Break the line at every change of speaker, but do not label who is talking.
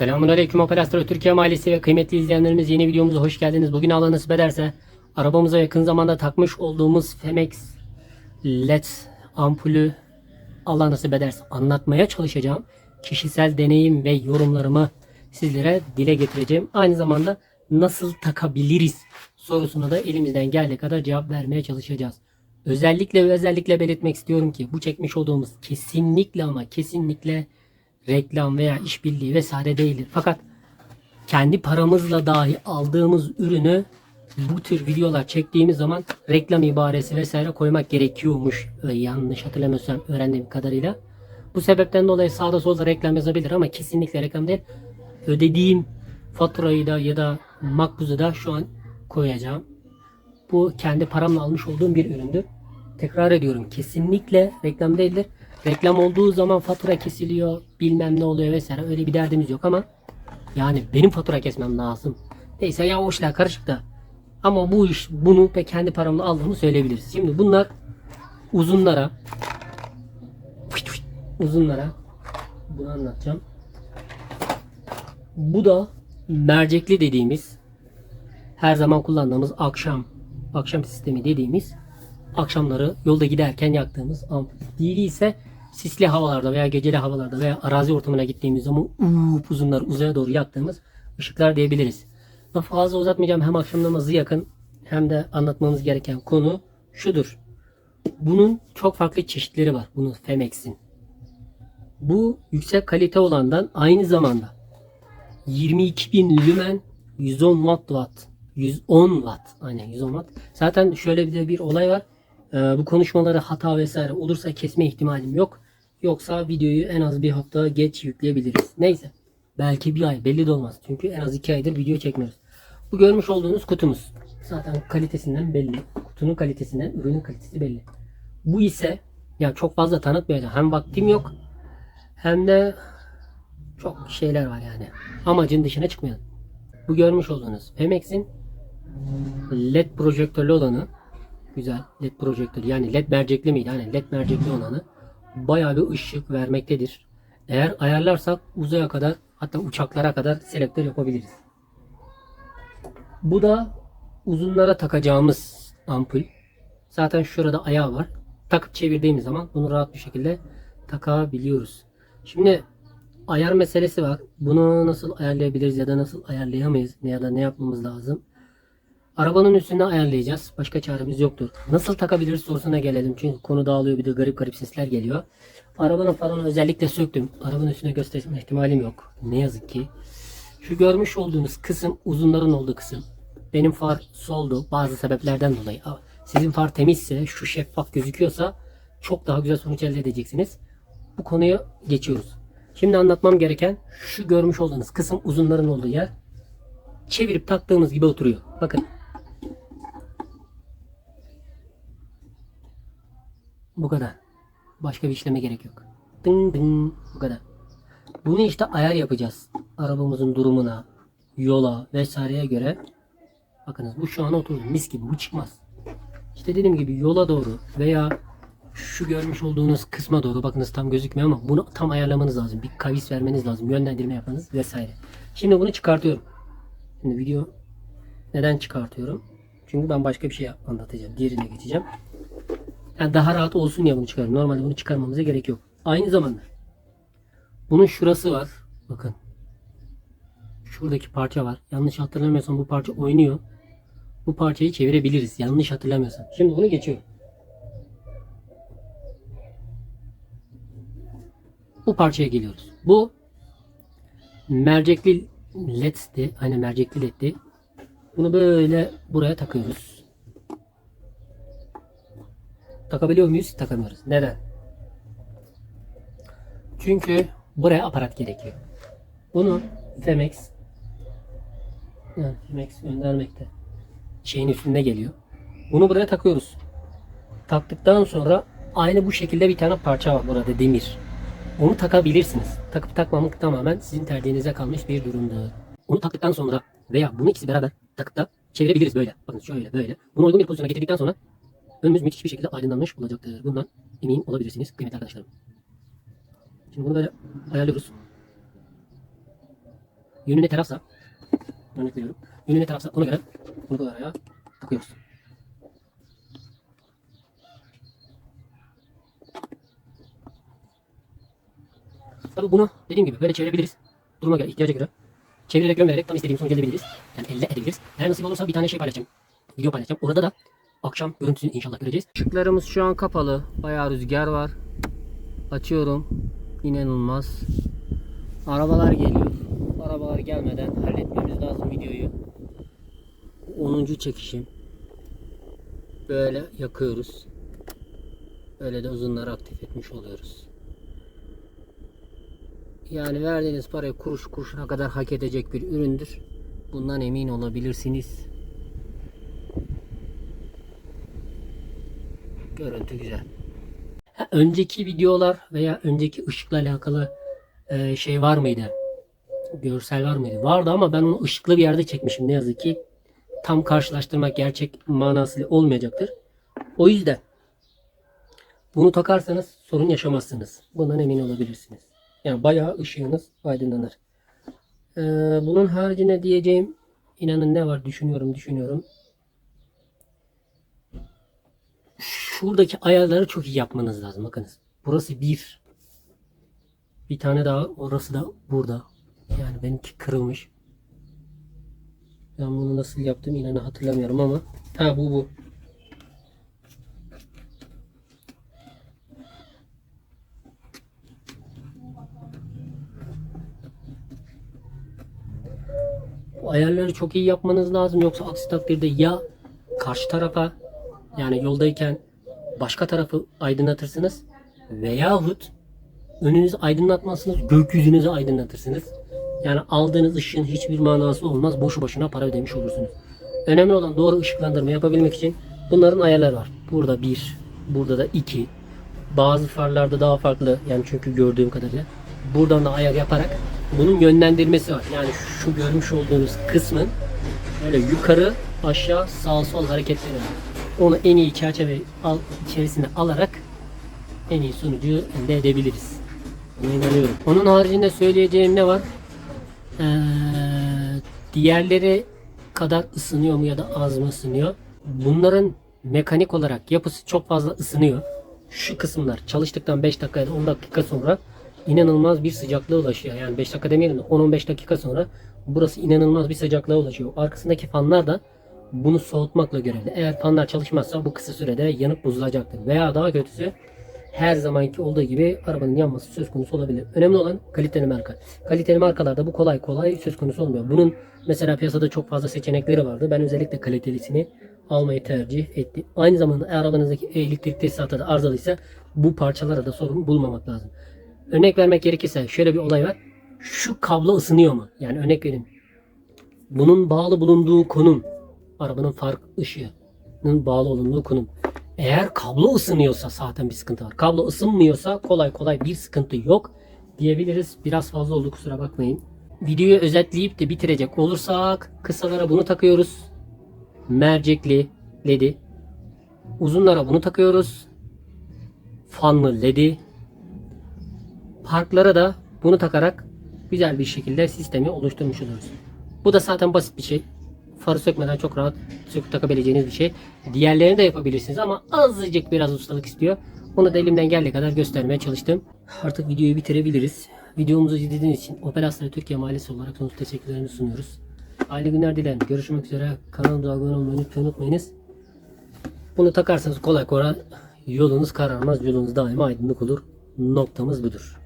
Selamun Aleyküm Opel Astra Türkiye Mahallesi ve kıymetli izleyenlerimiz yeni videomuza hoş geldiniz. Bugün Allah nasip ederse arabamıza yakın zamanda takmış olduğumuz Femex LED ampulü Allah nasip ederse anlatmaya çalışacağım. Kişisel deneyim ve yorumlarımı sizlere dile getireceğim. Aynı zamanda nasıl takabiliriz sorusuna da elimizden geldiği kadar cevap vermeye çalışacağız. Özellikle ve özellikle belirtmek istiyorum ki bu çekmiş olduğumuz kesinlikle ama kesinlikle reklam veya işbirliği vesaire değildir. Fakat kendi paramızla dahi aldığımız ürünü bu tür videolar çektiğimiz zaman reklam ibaresi vesaire koymak gerekiyormuş. Yanlış hatırlamıyorsam öğrendiğim kadarıyla. Bu sebepten dolayı sağda solda reklam yazabilir ama kesinlikle reklam değil. Ödediğim faturayı da ya da makbuzu da şu an koyacağım. Bu kendi paramla almış olduğum bir üründür. Tekrar ediyorum kesinlikle reklam değildir. Reklam olduğu zaman fatura kesiliyor bilmem ne oluyor vesaire öyle bir derdimiz yok ama yani benim fatura kesmem lazım. Neyse ya o işler karışık da. Ama bu iş bunu ve kendi paramla aldığımı söyleyebiliriz. Şimdi bunlar uzunlara uzunlara bunu anlatacağım. Bu da mercekli dediğimiz her zaman kullandığımız akşam akşam sistemi dediğimiz akşamları yolda giderken yaktığımız ampul. Diğeri ise sisli havalarda veya geceli havalarda veya arazi ortamına gittiğimiz zaman up uzunlar uzaya doğru yaktığımız ışıklar diyebiliriz. Lafı fazla uzatmayacağım. Hem akşam namazı yakın hem de anlatmamız gereken konu şudur. Bunun çok farklı çeşitleri var. Bunun Femex'in. Bu yüksek kalite olandan aynı zamanda 22.000 lümen 110 watt watt 110 watt aynen 110 watt. Zaten şöyle bir de bir olay var. Ee, bu konuşmaları hata vesaire olursa kesme ihtimalim yok. Yoksa videoyu en az bir hafta geç yükleyebiliriz. Neyse. Belki bir ay belli de olmaz. Çünkü en az iki aydır video çekmiyoruz. Bu görmüş olduğunuz kutumuz. Zaten kalitesinden belli. Kutunun kalitesinden ürünün kalitesi belli. Bu ise ya çok fazla tanıtmayacağım. Hem vaktim yok hem de çok şeyler var yani. Amacın dışına çıkmayalım. Bu görmüş olduğunuz Femex'in LED projektörlü olanı güzel LED projektör yani LED mercekli miydi? Hani LED mercekli olanı bayağı bir ışık vermektedir. Eğer ayarlarsak uzaya kadar hatta uçaklara kadar selektör yapabiliriz. Bu da uzunlara takacağımız ampul. Zaten şurada ayağı var. Takıp çevirdiğimiz zaman bunu rahat bir şekilde takabiliyoruz. Şimdi ayar meselesi var. Bunu nasıl ayarlayabiliriz ya da nasıl ayarlayamayız ya da ne yapmamız lazım? Arabanın üstünde ayarlayacağız. Başka çaremiz yoktur. Nasıl takabiliriz sorusuna gelelim. Çünkü konu dağılıyor bir de garip garip sesler geliyor. Arabanın falan özellikle söktüm. Arabanın üstüne gösterme ihtimalim yok. Ne yazık ki. Şu görmüş olduğunuz kısım uzunların olduğu kısım. Benim far soldu bazı sebeplerden dolayı. Sizin far temizse, şu şeffaf gözüküyorsa çok daha güzel sonuç elde edeceksiniz. Bu konuya geçiyoruz. Şimdi anlatmam gereken şu görmüş olduğunuz kısım uzunların olduğu yer. Çevirip taktığımız gibi oturuyor. Bakın. Bu kadar. Başka bir işleme gerek yok. Dın dın bu kadar. Bunu işte ayar yapacağız. Arabamızın durumuna, yola vesaireye göre. Bakınız bu şu an oturdu. Mis gibi bu çıkmaz. İşte dediğim gibi yola doğru veya şu görmüş olduğunuz kısma doğru bakınız tam gözükmüyor ama bunu tam ayarlamanız lazım. Bir kavis vermeniz lazım. Yönlendirme yapmanız vesaire. Şimdi bunu çıkartıyorum. Şimdi video neden çıkartıyorum? Çünkü ben başka bir şey anlatacağım. Diğerine geçeceğim. Yani daha rahat olsun diye bunu çıkarıyorum. Normalde bunu çıkarmamıza gerek yok. Aynı zamanda bunun şurası var. Bakın. Şuradaki parça var. Yanlış hatırlamıyorsam bu parça oynuyor. Bu parçayı çevirebiliriz. Yanlış hatırlamıyorsam. Şimdi bunu geçiyorum. Bu parçaya geliyoruz. Bu mercekli led'ti. Hani mercekli led'ti. Bunu böyle buraya takıyoruz. Takabiliyor muyuz? Takamıyoruz. Neden? Çünkü buraya aparat gerekiyor. Bunu Femex yani Femex göndermekte. Şeyin üstünde geliyor. Bunu buraya takıyoruz. Taktıktan sonra aynı bu şekilde bir tane parça var burada demir. Onu takabilirsiniz. Takıp takmamak tamamen sizin tercihinize kalmış bir durumdur. Onu taktıktan sonra veya bunu ikisi beraber takıp da çevirebiliriz böyle. Bakın şöyle böyle. Bunu uygun bir pozisyona getirdikten sonra önümüz müthiş bir şekilde aydınlanmış olacaktır. Bundan emin olabilirsiniz kıymetli arkadaşlarım. Şimdi bunu böyle ayarlıyoruz. Yönü ne tarafsa örnek veriyorum. Yönü ne tarafsa ona göre bunu bu araya takıyoruz. Tabii bunu dediğim gibi böyle çevirebiliriz. Duruma göre, ihtiyaca göre. Çevirerek göndererek tam istediğim sonuca gelebiliriz. Yani elde edebiliriz. Eğer nasip olursa bir tane şey paylaşacağım. Video paylaşacağım. Orada da akşam görüntüsünü inşallah göreceğiz. Işıklarımız şu an kapalı. Bayağı rüzgar var. Açıyorum. İnanılmaz. Arabalar geliyor. Arabalar gelmeden halletmemiz lazım videoyu. 10. çekişim. Böyle yakıyoruz. Böyle de uzunları aktif etmiş oluyoruz. Yani verdiğiniz parayı kuruş kuruşuna kadar hak edecek bir üründür. Bundan emin olabilirsiniz. Görüntü güzel. Önceki videolar veya önceki ışıkla alakalı e, şey var mıydı? Görsel var mıydı? Vardı ama ben onu ışıklı bir yerde çekmişim ne yazık ki. Tam karşılaştırmak gerçek manasıyla olmayacaktır. O yüzden bunu takarsanız sorun yaşamazsınız. Bundan emin olabilirsiniz. Yani bayağı ışığınız aydınlanır. Ee, bunun haricinde diyeceğim inanın ne var düşünüyorum düşünüyorum. Şuradaki ayarları çok iyi yapmanız lazım. Bakınız. Burası bir. Bir tane daha orası da burada. Yani benimki kırılmış. Ben bunu nasıl yaptım inanın hatırlamıyorum ama. Ha bu bu. Bu ayarları çok iyi yapmanız lazım. Yoksa aksi takdirde ya karşı tarafa yani yoldayken başka tarafı aydınlatırsınız veyahut önünüzü aydınlatmazsınız gökyüzünüzü aydınlatırsınız. Yani aldığınız ışığın hiçbir manası olmaz. Boşu boşuna para ödemiş olursunuz. Önemli olan doğru ışıklandırma yapabilmek için bunların ayarları var. Burada bir, burada da iki. Bazı farlarda daha farklı yani çünkü gördüğüm kadarıyla. Buradan da ayar yaparak bunun yönlendirmesi var. Yani şu görmüş olduğunuz kısmın böyle yukarı aşağı sağ sol hareketleri var. Onu en iyi çerçeve al, içerisine alarak en iyi sonucu elde edebiliriz. Buna inanıyorum. Onun haricinde söyleyeceğim ne var? Ee, diğerleri kadar ısınıyor mu ya da az mı ısınıyor? Bunların mekanik olarak yapısı çok fazla ısınıyor. Şu kısımlar çalıştıktan 5 dakika ya da 10 dakika sonra inanılmaz bir sıcaklığa ulaşıyor. Yani 5 dakika demeyelim de 10-15 dakika sonra burası inanılmaz bir sıcaklığa ulaşıyor. Arkasındaki fanlar da bunu soğutmakla görevli. Eğer fanlar çalışmazsa bu kısa sürede yanıp bozulacaktır. Veya daha kötüsü her zamanki olduğu gibi arabanın yanması söz konusu olabilir. Önemli olan kaliteli marka. Kaliteli markalarda bu kolay kolay söz konusu olmuyor. Bunun mesela piyasada çok fazla seçenekleri vardı. Ben özellikle kalitelisini almayı tercih ettim. Aynı zamanda arabanızdaki elektrik tesisatı da arızalıysa bu parçalara da sorun bulmamak lazım. Örnek vermek gerekirse şöyle bir olay var. Şu kablo ısınıyor mu? Yani örnek verin. Bunun bağlı bulunduğu konum arabanın fark ışığının bağlı bulunduğu konum. Eğer kablo ısınıyorsa zaten bir sıkıntı var. Kablo ısınmıyorsa kolay kolay bir sıkıntı yok diyebiliriz. Biraz fazla oldu kusura bakmayın. Videoyu özetleyip de bitirecek olursak kısalara bunu takıyoruz. Mercekli ledi. Uzunlara bunu takıyoruz. Fanlı ledi. Parklara da bunu takarak güzel bir şekilde sistemi oluşturmuş oluruz. Bu da zaten basit bir şey. Farı sökmeden çok rahat söküp takabileceğiniz bir şey. Diğerlerini de yapabilirsiniz ama azıcık biraz ustalık istiyor. Onu da elimden geldiği kadar göstermeye çalıştım. Artık videoyu bitirebiliriz. Videomuzu izlediğiniz için Operasyonu Türkiye Mahallesi olarak sonsuz teşekkürlerimi sunuyoruz. Hayırlı günler dilerim. Görüşmek üzere. Kanalımıza abone olmayı lütfen unutmayınız. Bunu takarsanız kolay kolay yolunuz kararmaz. Yolunuz daima aydınlık olur. Noktamız budur.